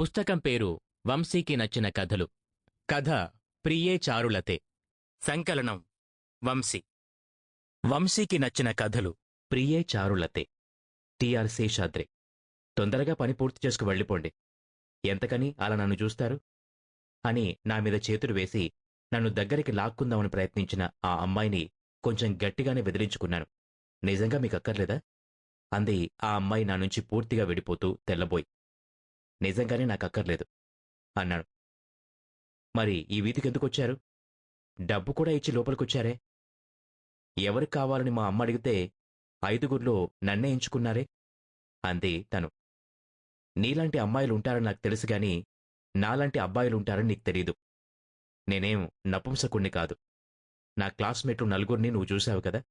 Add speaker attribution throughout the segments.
Speaker 1: పుస్తకం పేరు వంశీకి నచ్చిన కథలు. కథ ప్రియే చారులతే. సంకలనం వంశీ. వంశీకి నచ్చిన కథలు ప్రియే చారులతే. టిఆర్ శేషాద్రి. తొందరగా పని పూర్తి చేసుకు వెళ్ళిపోండి. ఎంతకని అలా నన్ను చూస్తారు? అని నా మీద చేతులు వేసి నన్ను దగ్గరికి లాక్కుందామని ప్రయత్నించిన ఆ అమ్మాయిని కొంచెం గట్టిగానే బెదిరించుకున్నాను. నిజంగా మీకు అక్కర్లేదా అంది ఆ అమ్మాయి నా నుంచి పూర్తిగా విడిపోతూ తెల్లబోయి. నిజంగానే నాకు అక్కర్లేదు అన్నాడు. మరి ఈ వీధికి ఎందుకొచ్చారు? డబ్బు కూడా ఇచ్చి లోపలికొచ్చారే? ఎవరికి కావాలని మా అమ్మ అడిగితే ఐదుగురిలో నన్నే ఎంచుకున్నారే? అంది తను. నీలాంటి అమ్మాయిలు ఉంటారని నాకు తెలుసు గాని నాలాంటి అబ్బాయిలు ఉంటారని నీకు తెలీదు. నేనేం నపుంసకుణ్ణి కాదు. నా క్లాస్మేట్లు నలుగురిని నువ్వు చూశావు కదా?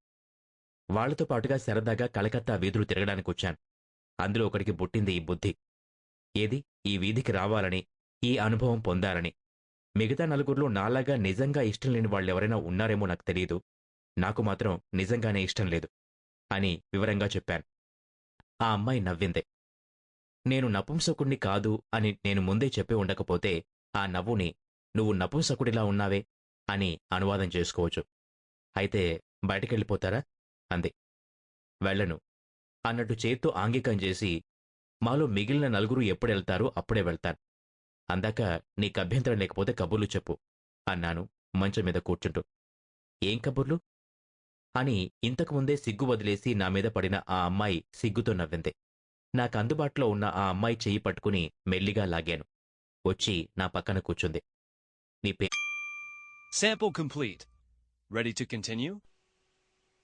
Speaker 1: వాళ్ళతో పాటుగా సరదాగా కలకత్తా వీధులు తిరగడానికి వచ్చాను అందులో ఒకడికి బుట్టింది ఈ బుద్ధి. ఏది? ఈ వీధికి రావాలని ఈ అనుభవం పొందాలని. మిగతా నలుగురిలో నాలాగా నిజంగా ఇష్టం లేని వాళ్ళెవరైనా ఉన్నారేమో నాకు తెలియదు నాకు మాత్రం నిజంగానే ఇష్టం లేదు అని వివరంగా చెప్పాను. ఆ అమ్మాయి నవ్విందే. నేను నపుంసకుణ్ణి కాదు అని నేను ముందే చెప్పి ఉండకపోతే ఆ నవ్వుని నువ్వు నపుంసకుడిలా ఉన్నావే అని అనువాదం చేసుకోవచ్చు. అయితే బయటికెళ్ళిపోతారా? అంది. వెళ్ళను అన్నట్టు చేత్తో ఆంగికం చేసి మాలో మిగిలిన నలుగురు ఎప్పుడెళ్తారో అప్పుడే వెళ్తాను అందాక నీకు అభ్యంతరం లేకపోతే కబుర్లు చెప్పు అన్నాను మంచం మీద కూర్చుంటూ. ఏం కబుర్లు? అని ఇంతకుముందే సిగ్గు వదిలేసి నా మీద పడిన ఆ అమ్మాయి సిగ్గుతో నవ్వింది. నాకు అందుబాటులో ఉన్న ఆ అమ్మాయి చెయ్యి పట్టుకుని మెల్లిగా లాగాను. వచ్చి నా పక్కన కూర్చుంది. నీ పే
Speaker 2: Sample complete. Ready to continue?